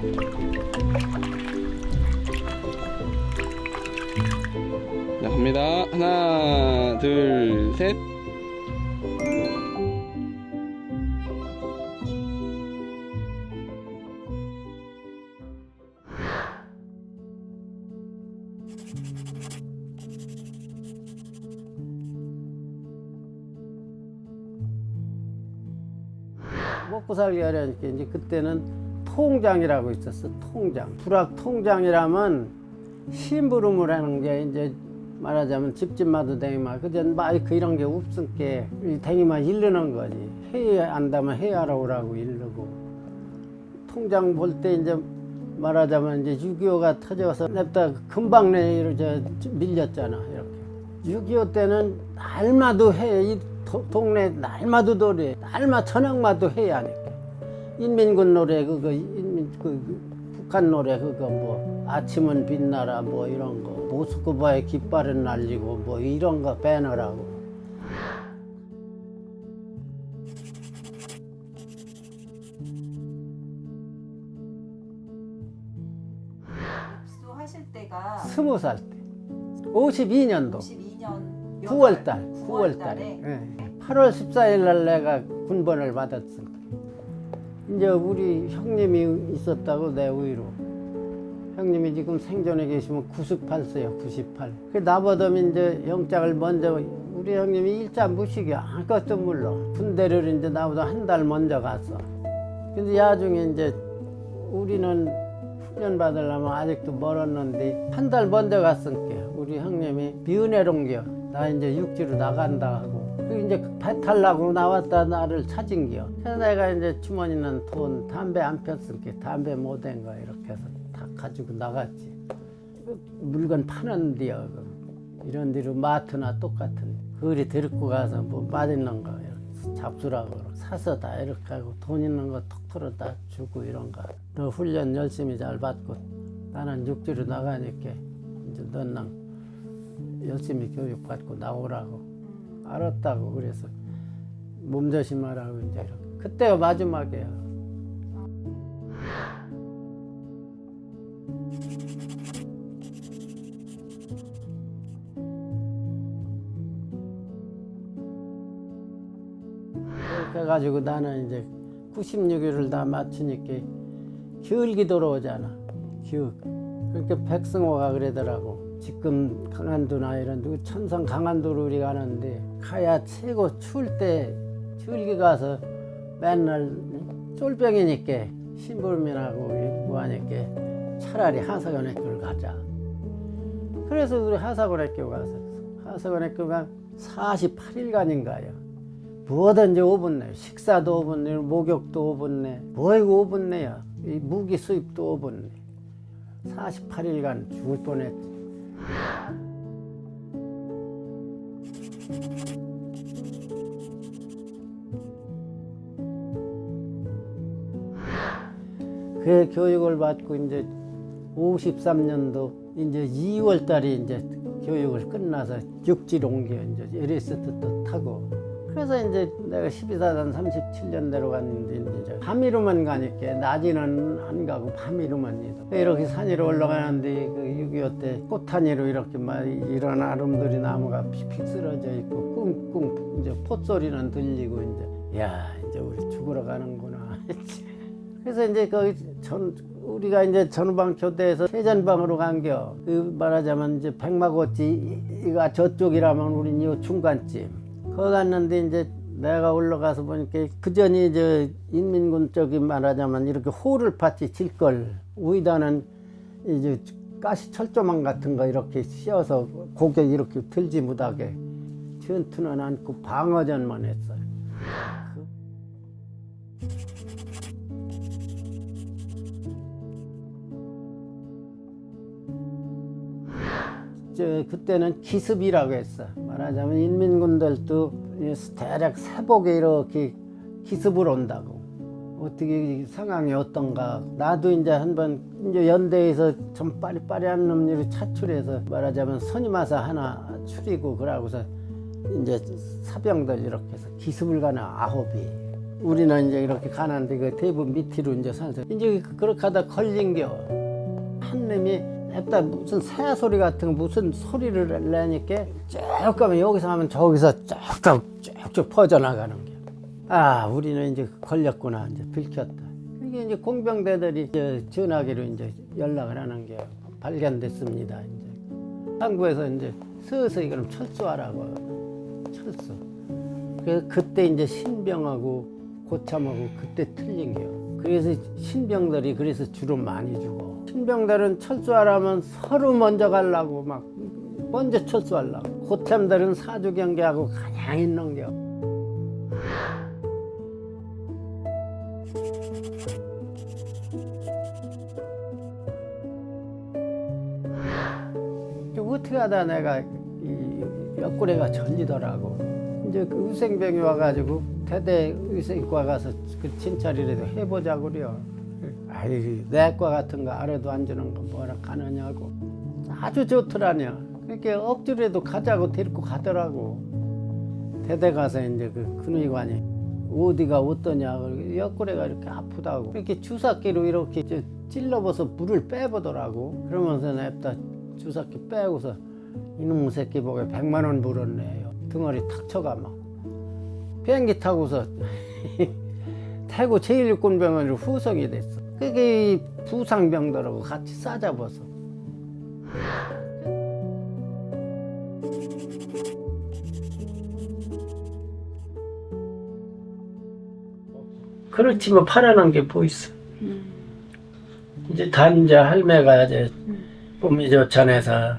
자 갑니다. 하나 둘셋. 먹고 살기 하려니까 이제 그때는 통장이라고 있었어 통장 불악 통장이라면 심부름을 하는 게 이제 말하자면 집집마다 댕이만 그전 마이크 이런 게 없으니까 이 댕이만 일르는 거지 해야 안다면 해야 오라고 일르고 통장 볼 때 이제 말하자면 이제 6.25가 터져서 냅다 금방 내로 저 밀렸잖아 이렇게 6.25 때는 날마도 해. 이 도- 동네 날마도 노래. 날마 저녁마도 해야 하니까. 인민군 노래 그거 인민 그, 그 북한 노래 그거 뭐 아침은 빛나라 뭐 이런 거 모스크바의 깃발은 날리고 뭐 이런 거 배너라고. 입수하실 때가 스무 살 때. 52년도 52년 9월 달. 9월 달에. 8월 14일 날 내가 군번을 때. 이제 우리 형님이 있었다고 내 위로. 형님이 지금 생존해 계시면 98세요, 98. 그 나보다 이제 영장을 먼저 우리 형님이 일자 무식이야. 아무것도 몰라. 군대를 이제 나보다 한 달 먼저 갔어. 근데 야중에 이제 우리는 훈련 받으려면 아직도 멀었는데 한 달 먼저 갔으니까 우리 형님이 미은혜로 옮겨 나 이제 육지로 나간다 하고 그 이제 배 타려고 나왔다 나를 찾은겨 그래서 내가 이제 주머니는 돈 담배 안 폈으니까 담배 못한 거 이렇게 해서 다 가지고 나갔지. 그 물건 파는 데요. 그 이런 데로 마트나 똑같은 그리 데리고 가서 뭐 맛있는 거 잡수라고 사서 다 이렇게 하고 돈 있는 거톡 털어 다 주고 이런 거. 너 훈련 열심히 잘 받고 나는 육지로 나가니까 이제 너랑 열심히 교육 받고 나오라고 알았다고 그래서 몸조심하라고 이제 이렇게. 그때가 마지막이야. 그래가지고 나는 이제 96일을 다 마치니까 기울기 돌아오잖아. 기울. 그러니까 백승호가 그러더라고. 지금 강한도나 이런 데 천성 강한도로 우리 가는데 가야 최고 추울 때 줄기 가서 맨날 쫄병이니까 심부름이라고 뭐하니까 차라리 하사관학교를 가자. 그래서 우리 하사관학교 가서 하사관학교가 48일간인가요. 뭐든지 5분 내. 식사도 5분 내, 목욕도 5분 내. 뭐 이거 5분 내야. 이 무기 수입도 5분 내. 48일간 죽을 뻔했지. 그 교육을 받고 이제 53년도 이제 2월 달에 이제 교육을 끝나서 육지로 옮겨 이제 에리스트도 타고 그래서 이제 내가 12사단 37년대로 갔는데 이제 밤이로만 가니까 낮에는 안 가고 밤이로만 이동. 이렇게 산 위로 올라가는데 그 6.25 때 꽃타니로 이렇게 막 이런 아름드리 나무가 픽픽 쓰러져 있고 꿍꿍 이제 pot소리는 들리고 이제 야 이제 우리 죽으러 가는구나. 그래서 이제 거기 전 우리가 이제 전후방 교대에서 세전방으로 간겨. 그 말하자면 이제 백마고지 가 저쪽이라면 우린 요 중간쯤. 거기 갔는데 이제 내가 올라가서 보니까 그 전이 이제 인민군 쪽이 말하자면 이렇게 호를 팠지 질걸 우이다는 이제 가시 철조망 같은 거 이렇게 씌워서 고개 이렇게 들지 못하게 전투는 않고 방어전만 했어요. 저 그때는 기습이라고 했어. 말하자면 인민군들도 이 대략 세복에 이렇게 기습을 온다고. 어떻게 상황이 어떤가. 나도 이제 한번 이제 연대에서 좀 빠리빠리한 놈들이 차출해서 말하자면 선임하사 하나 추리고 그러고서 이제 사병들 이렇게 해서 기습을 가는 아홉이. 우리는 이제 이렇게 가는데 그 대부분 밑으로 이제 산서 이제 그렇게 하다 걸린 겨. 한 놈이 냅다 무슨 새 소리 같은 거 무슨 소리를 내니까 쭉 가면 여기서 하면 저기서 쭉쭉 쭉쭉 퍼져나가는 게. 아 우리는 이제 걸렸구나 이제 들켰다. 이게 이제 공병대들이 이제 전화기로 이제 연락을 하는 게 발견됐습니다. 이제 항구에서 이제 서서히 그럼 철수하라고 철수. 그래서 그때 이제 신병하고 고참하고 그때 틀린 게요. 그래서 신병들이 그래서 주로 많이 죽어. 신병들은 철수하라면 서로 먼저 가려고 막 먼저 철수하려고. 고참들은 사주 경계하고 가냥 있는 겨. 어떻게 하다 내가 이 옆구리가 절리더라고. 이제 그 의생병이 와가지고 대대 의생과 가서 그 진찰이라도 해보자고 그래요. 아이 내과 같은 거안 주는 거 뭐라 가느냐고. 아주 좋더라냐. 그렇게 억지로라도 가자고 데리고 가더라고. 대대 가서 이제 그 근의관이 어디가 어떠냐. 옆구리가 이렇게 아프다고. 이렇게 주사기로 이렇게 찔러봐서 물을 빼보더라고. 그러면서 냅다 주사기 빼고서 이놈 새끼 보게 백만 원 물었네요. 등어리 탁 쳐가 막. 비행기 타고서 태국 제1군병원으로 후송이 됐어. 그게 이 부상병들하고 같이 싸잡아서. 그렇지 뭐 파란한 게뭐 있어. 이제 단자 할매가 이제 몸이 좋잖아서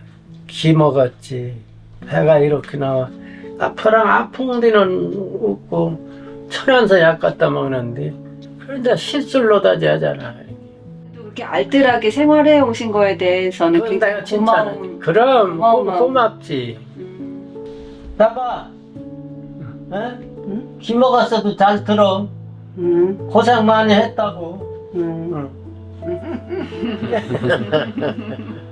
기 먹었지. 배가 이렇게 나와. 아프랑 아픈 데는 없고 천연서 약 갖다 먹는데 그런데 실술로 다지 하잖아. 또 그렇게 알뜰하게 생활해 오신 거에 대해서는 그건 내가 굉장히. 고마운 그럼 고, 고마워. 고맙지. 음, 나봐. 어? 기 먹었어도 잘 들어. 음, 고생 많이 했다고. 음.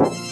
you